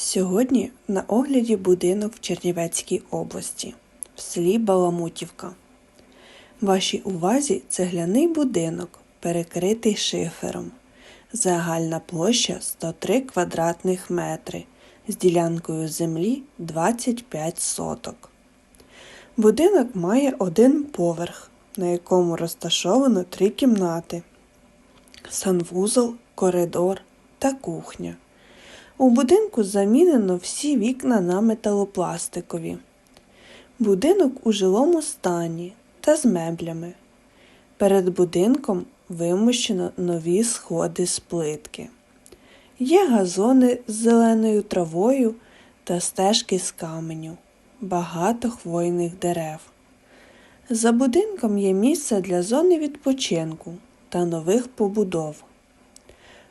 Сьогодні на огляді будинок в Чернівецькій області, в селі Баламутівка. Вашій увазі цегляний будинок, перекритий шифером. Загальна площа 103 квадратних метри з ділянкою землі 25 соток. Будинок має один поверх, на якому розташовано три кімнати: санвузол, коридор та кухня. У будинку замінено всі вікна на металопластикові. Будинок у жилому стані та з меблями. Перед будинком вимощено нові сходи з плитки. Є газони з зеленою травою та стежки з каменю, багато хвойних дерев. За будинком є місце для зони відпочинку та нових побудов.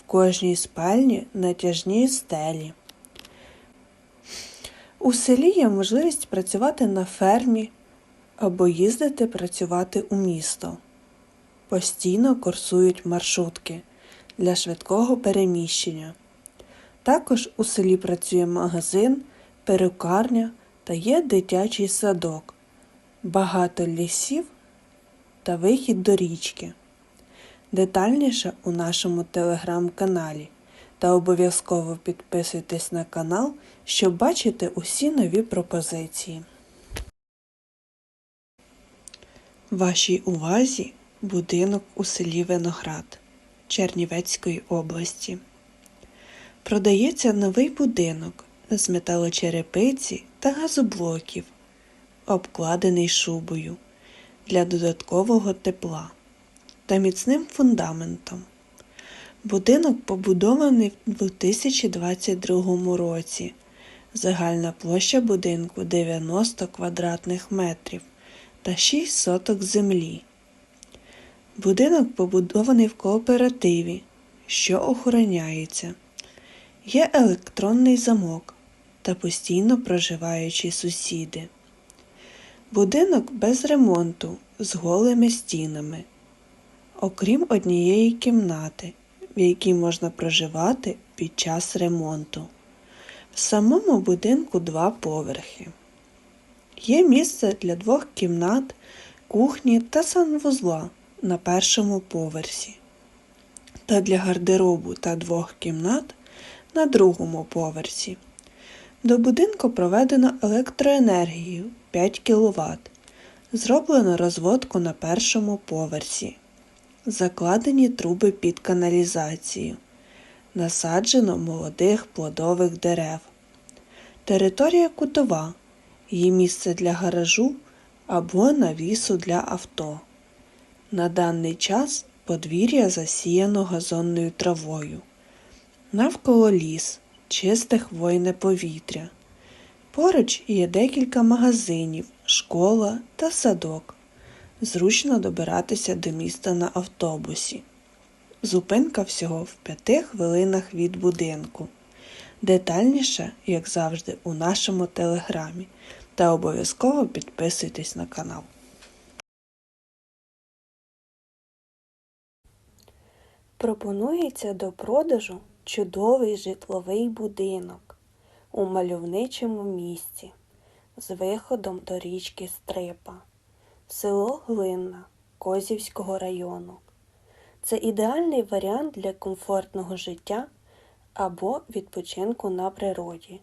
В кожній спальні натяжні стелі. У селі є можливість працювати на фермі або їздити працювати у місто. Постійно курсують маршрутки для швидкого переміщення. Також у селі працює магазин, перукарня та є дитячий садок, багато лісів та вихід до річки. Детальніше у нашому телеграм-каналі та обов'язково підписуйтесь на канал, щоб бачити усі нові пропозиції. Вашій увазі будинок у селі Виноград Чернівецької області. Продається новий будинок з металочерепиці та газоблоків, обкладений шубою для додаткового тепла та міцним фундаментом. Будинок побудований в 2022 році. Загальна площа будинку 90 квадратних метрів та 6 соток землі. Будинок побудований в кооперативі, що охороняється. Є електронний замок та постійно проживаючі сусіди. Будинок без ремонту з голими стінами, окрім однієї кімнати, в якій можна проживати під час ремонту. В самому будинку два поверхи. Є місце для двох кімнат, кухні та санвузла на першому поверсі, та для гардеробу та двох кімнат на другому поверсі. До будинку проведено електроенергію 5 кВт. Зроблено розводку на першому поверсі. Закладені труби під каналізацію. Насаджено молодих плодових дерев. Територія кутова. Є місце для гаражу або навісу для авто. На даний час подвір'я засіяно газонною травою. Навколо ліс, чисте хвойне повітря. Поруч є декілька магазинів, школа та садок. Зручно добиратися до міста на автобусі. Зупинка всього в п'яти хвилинах від будинку. Детальніше, як завжди, у нашому телеграмі. Та обов'язково підписуйтесь на канал. Пропонується до продажу чудовий житловий будинок у мальовничому місці з виходом до річки Стрипа, село Глинна Козівського району. Це ідеальний варіант для комфортного життя або відпочинку на природі.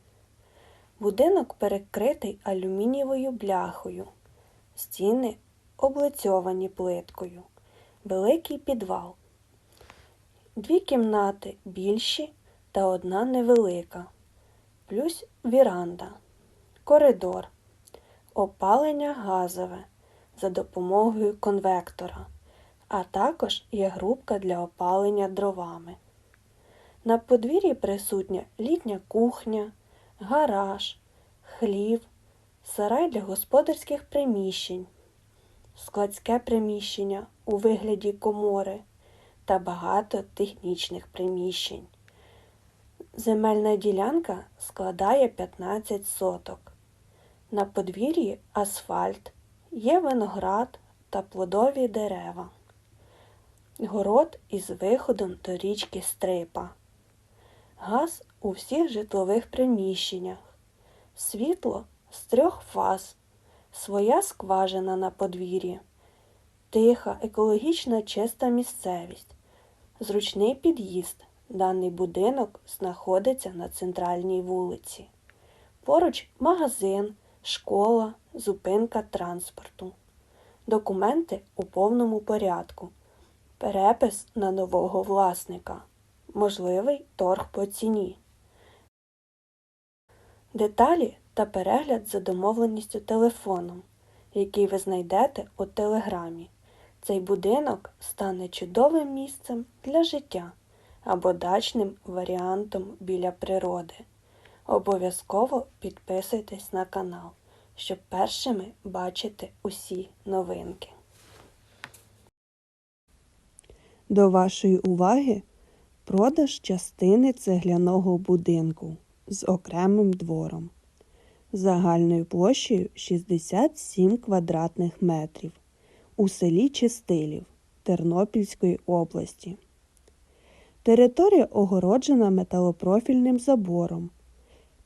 Будинок перекритий алюмінієвою бляхою, стіни облицьовані плиткою, великий підвал. Дві кімнати більші та одна невелика, плюс віранда, коридор, опалення газове за допомогою конвектора, а також є грубка для опалення дровами. На подвір'ї присутня літня кухня, гараж, хлів, сарай для господарських приміщень, складське приміщення у вигляді комори та багато технічних приміщень. Земельна ділянка складає 15 соток. На подвір'ї асфальт, є виноград та плодові дерева. Город із виходом до річки Стрипа. Газ у всіх житлових приміщеннях. Світло з трьох фаз. Своя скважина на подвір'ї. Тиха, екологічна чиста місцевість. Зручний під'їзд. Даний будинок знаходиться на центральній вулиці. Поруч магазин, школа, зупинка транспорту. Документи у повному порядку. Перепис на нового власника. Можливий торг по ціні. Деталі та перегляд за домовленістю телефоном, який ви знайдете у телеграмі. Цей будинок стане чудовим місцем для життя або дачним варіантом біля природи. Обов'язково підписуйтесь на канал, щоб першими бачити усі новинки. До вашої уваги продаж частини цегляного будинку з окремим двором загальною площею 67 квадратних метрів у селі Чистилів Тернопільської області. Територія огороджена металопрофільним забором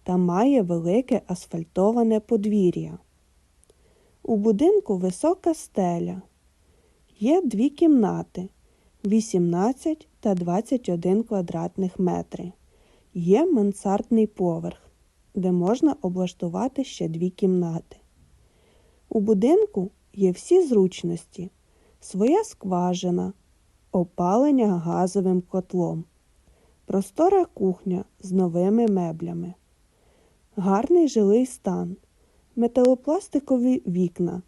та має велике асфальтоване подвір'я. У будинку висока стеля. Є дві кімнати 18 та 21 квадратних метри. Є мансардний поверх, де можна облаштувати ще дві кімнати. У будинку є всі зручності, своя скважина, опалення газовим котлом, простора кухня з новими меблями, гарний жилий стан, металопластикові вікна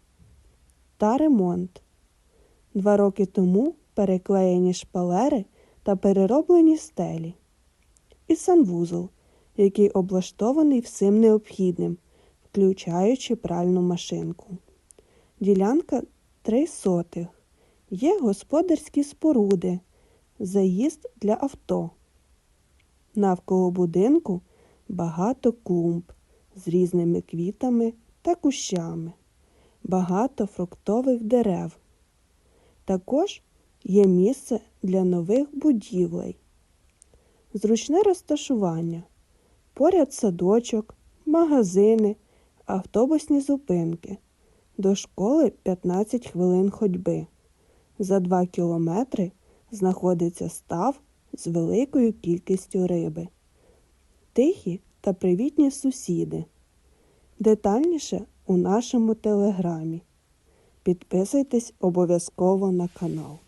та ремонт. Два роки тому переклеєні шпалери та перероблені стелі. І санвузол, який облаштований всім необхідним, включаючи пральну машинку. Ділянка три сотих. Є господарські споруди, заїзд для авто. Навколо будинку багато клумб з різними квітами та кущами, багато фруктових дерев. Також є місце для нових будівлей. Зручне розташування. Поряд садочок, магазини, автобусні зупинки. До школи 15 хвилин ходьби. За 2 кілометри знаходиться став з великою кількістю риби. Тихі та привітні сусіди. Детальніше у нашому телеграмі. Підписуйтесь обов'язково на канал.